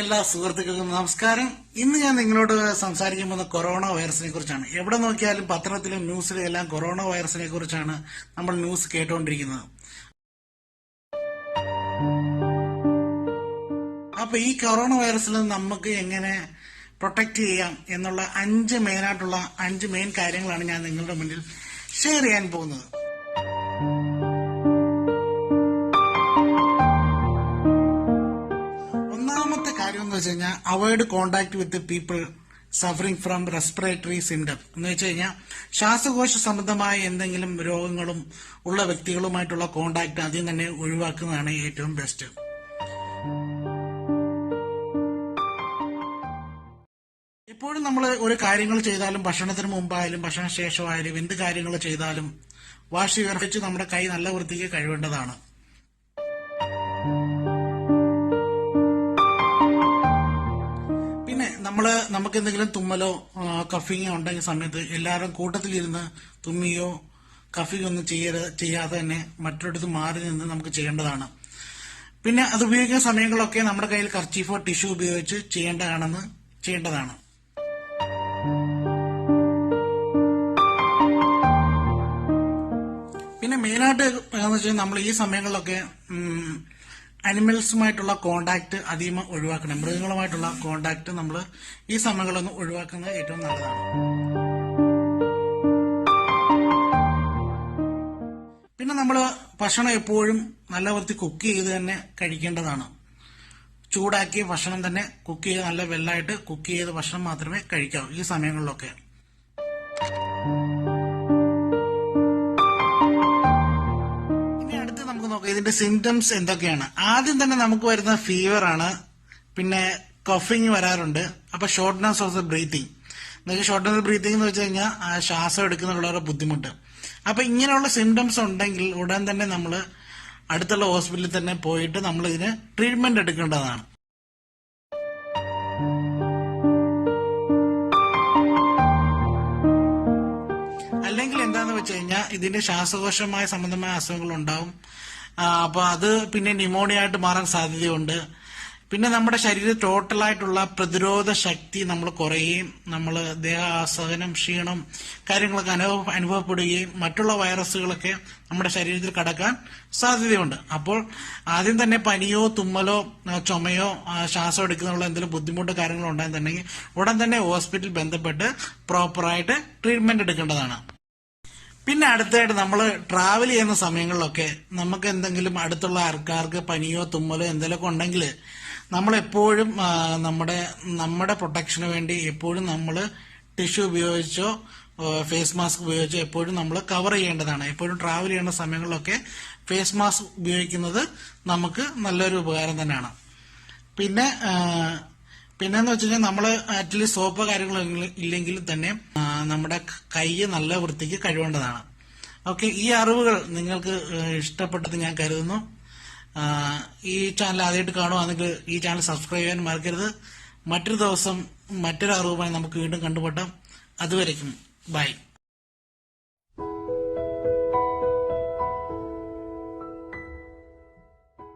എല്ലാ സുഹൃത്തുക്കൾക്കും നമസ്കാരം. ഇന്ന് ഞാൻ നിങ്ങളോട് സംസാരിക്കാൻ പോകുന്ന കൊറോണ വൈറസിനെ കുറിച്ചാണ്. എവിടെ നോക്കിയാലും പത്രത്തിലും ന്യൂസിലും എല്ലാം കൊറോണ വൈറസിനെ കുറിച്ചാണ് നമ്മൾ ന്യൂസ് കേട്ടുകൊണ്ടിരിക്കുന്നത് അപ്പൊ ഈ കൊറോണ വൈറസിൽ നമുക്ക് എങ്ങനെ പ്രൊട്ടക്ട് ചെയ്യാം എന്നുള്ള അഞ്ച് മെയിനായിട്ടുള്ള അഞ്ച് മെയിൻ കാര്യങ്ങളാണ് ഞാൻ നിങ്ങളുടെ മുന്നിൽ ഷെയർ ചെയ്യാൻ പോകുന്നത്. എന്ന് വെച്ച് കഴിഞ്ഞാൽ avoid contact with people suffering from respiratory symptom എന്ന് വെച്ച് കഴിഞ്ഞാൽ ശ്വാസകോശ സംബന്ധമായ എന്തെങ്കിലും രോഗങ്ങളും ഉള്ള വ്യക്തികളുമായിട്ടുള്ള കോണ്ടാക്ട് ആദ്യം തന്നെ ഒഴിവാക്കുന്നതാണ് ഏറ്റവും ബെസ്റ്റ് എപ്പോഴും നമ്മൾ ഒരു കാര്യങ്ങൾ ചെയ്താലും ഭക്ഷണത്തിന് മുമ്പായാലും ഭക്ഷണ ശേഷമായാലും എന്ത് കാര്യങ്ങൾ ചെയ്താലും വാഷ് ഉയർപ്പിച്ച് നമ്മുടെ കൈ നല്ല വൃത്തിക്ക് കഴിവേണ്ടതാണ് നമ്മൾ നമുക്ക് എന്തെങ്കിലും തുമ്മലോ കഫിങ്ങോ ഉണ്ടെങ്കിൽ സമയത്ത് എല്ലാവരും കൂട്ടത്തിലിരുന്ന് തുമ്മിയോ കഫിയോ ഒന്നും ചെയ്യരുത് ചെയ്യാതെ തന്നെ മറ്റൊരിടത്ത് മാറി നിന്ന് നമുക്ക് ചെയ്യേണ്ടതാണ്. പിന്നെ അത് ഉപയോഗിക്കുന്ന സമയങ്ങളൊക്കെ നമ്മുടെ കയ്യിൽ കർച്ചീഫോ ടിഷ്യൂ ഉപയോഗിച്ച് ചെയ്യേണ്ടതാണെന്ന് ചെയ്യേണ്ടതാണ്. പിന്നെ മെയിനായിട്ട് എന്ന് വെച്ചാൽ നമ്മൾ ഈ സമയങ്ങളിലൊക്കെ അനിമൽസുമായിട്ടുള്ള കോണ്ടാക്ട് അധികം ഒഴിവാക്കണം. മൃഗങ്ങളുമായിട്ടുള്ള കോണ്ടാക്ട് നമ്മൾ ഈ സമയങ്ങളൊന്നും ഒഴിവാക്കുന്നത് ഏറ്റവും നല്ലതാണ്. പിന്നെ നമ്മൾ ഭക്ഷണം എപ്പോഴും നല്ല വൃത്തി കുക്ക് ചെയ്ത് തന്നെ കഴിക്കേണ്ടതാണ്. ചൂടാക്കിയ ഭക്ഷണം തന്നെ കുക്ക് ചെയ്ത് നല്ല വെള്ളമായിട്ട് കുക്ക് ചെയ്ത ഭക്ഷണം മാത്രമേ കഴിക്കാവൂ ഈ സമയങ്ങളിലൊക്കെ. ഇതിന്റെ സിംറ്റംസ് എന്തൊക്കെയാണ്? ആദ്യം തന്നെ നമുക്ക് വരുന്ന ഫീവർ ആണ്. പിന്നെ കഫിങ് വരാറുണ്ട്. അപ്പൊ ഷോർട്ട്നെസ് ഓഫ് ദ ബ്രീത്തിങ് എന്നുവെച്ചാൽ ഷോർട്ട്നെസ് ഓഫ് ബ്രീത്തിങ് എന്ന് വെച്ച് കഴിഞ്ഞാൽ ശ്വാസം എടുക്കുന്നതിനുള്ള ബുദ്ധിമുട്ട്. അപ്പൊ ഇങ്ങനെയുള്ള സിംറ്റംസ് ഉണ്ടെങ്കിൽ ഉടൻ തന്നെ നമ്മൾ അടുത്തുള്ള ഹോസ്പിറ്റലിൽ തന്നെ പോയിട്ട് നമ്മൾ ഇതിന് ട്രീറ്റ്മെന്റ് എടുക്കേണ്ടതാണ്. അല്ലെങ്കിൽ എന്താന്ന് വെച്ച് കഴിഞ്ഞാൽ ഇതിന്റെ ശ്വാസകോശമായ സംബന്ധമായ അസുഖങ്ങൾ ഉണ്ടാവും ആ, അപ്പൊ അത് പിന്നെ ന്യൂമോണിയ ആയിട്ട് മാറാൻ സാധ്യതയുണ്ട്. പിന്നെ നമ്മുടെ ശരീരം ടോട്ടലായിട്ടുള്ള പ്രതിരോധ ശക്തി നമ്മൾ കുറയുകയും നമ്മൾ ദേഹാസഹനം ക്ഷീണം കാര്യങ്ങളൊക്കെ അനുഭവ അനുഭവപ്പെടുകയും മറ്റുള്ള വൈറസുകളൊക്കെ നമ്മുടെ ശരീരത്തിൽ കടക്കാൻ സാധ്യതയുണ്ട്. അപ്പോൾ ആദ്യം തന്നെ പനിയോ തുമ്മലോ ചുമയോ ശ്വാസം എടുക്കുന്നതിനുള്ള എന്തെങ്കിലും ബുദ്ധിമുട്ടോ കാര്യങ്ങളോ ഉണ്ടായിരുന്നുണ്ടെങ്കിൽ ഉടൻ തന്നെ ഹോസ്പിറ്റലിൽ ബന്ധപ്പെട്ട് പ്രോപ്പറായിട്ട് ട്രീറ്റ്മെന്റ് എടുക്കേണ്ടതാണ്. പിന്നെ അടുത്തായിട്ട് നമ്മൾ ട്രാവൽ ചെയ്യുന്ന സമയങ്ങളിലൊക്കെ നമുക്ക് എന്തെങ്കിലും അടുത്തുള്ള ആൾക്കാർക്ക് പനിയോ തുമ്മലോ എന്തെങ്കിലുമൊക്കെ ഉണ്ടെങ്കിൽ നമ്മളെപ്പോഴും നമ്മുടെ നമ്മുടെ പ്രൊട്ടക്ഷന് വേണ്ടി എപ്പോഴും നമ്മൾ ടിഷ്യൂ ഉപയോഗിച്ചോ ഫേസ് മാസ്ക് ഉപയോഗിച്ചോ എപ്പോഴും നമ്മൾ കവർ ചെയ്യേണ്ടതാണ്. എപ്പോഴും ട്രാവൽ ചെയ്യേണ്ട സമയങ്ങളിലൊക്കെ ഫേസ് മാസ്ക് ഉപയോഗിക്കുന്നത് നമുക്ക് നല്ലൊരു ഉപകാരം തന്നെയാണ്. പിന്നെ പിന്നെന്ന് വെച്ച് കഴിഞ്ഞാൽ നമ്മൾ സോപ്പ് കാര്യങ്ങൾ ഇല്ലെങ്കിൽ തന്നെ നമ്മുടെ കൈ നല്ല വൃത്തിക്ക് കഴിവേണ്ടതാണ് ഓക്കെ ഈ അറിവുകൾ നിങ്ങൾക്ക് ഇഷ്ടപ്പെട്ടത് ഞാൻ കരുതുന്നു. ഈ ചാനൽ ആദ്യമായിട്ട് കാണുവാണെങ്കിൽ ഈ ചാനൽ സബ്സ്ക്രൈബ് ചെയ്യാൻ മറക്കരുത്. മറ്റൊരു ദിവസം മറ്റൊരു അറിവുമായി നമുക്ക് വീണ്ടും കണ്ടുപെട്ടാം അതുവരയ്ക്കും ബൈ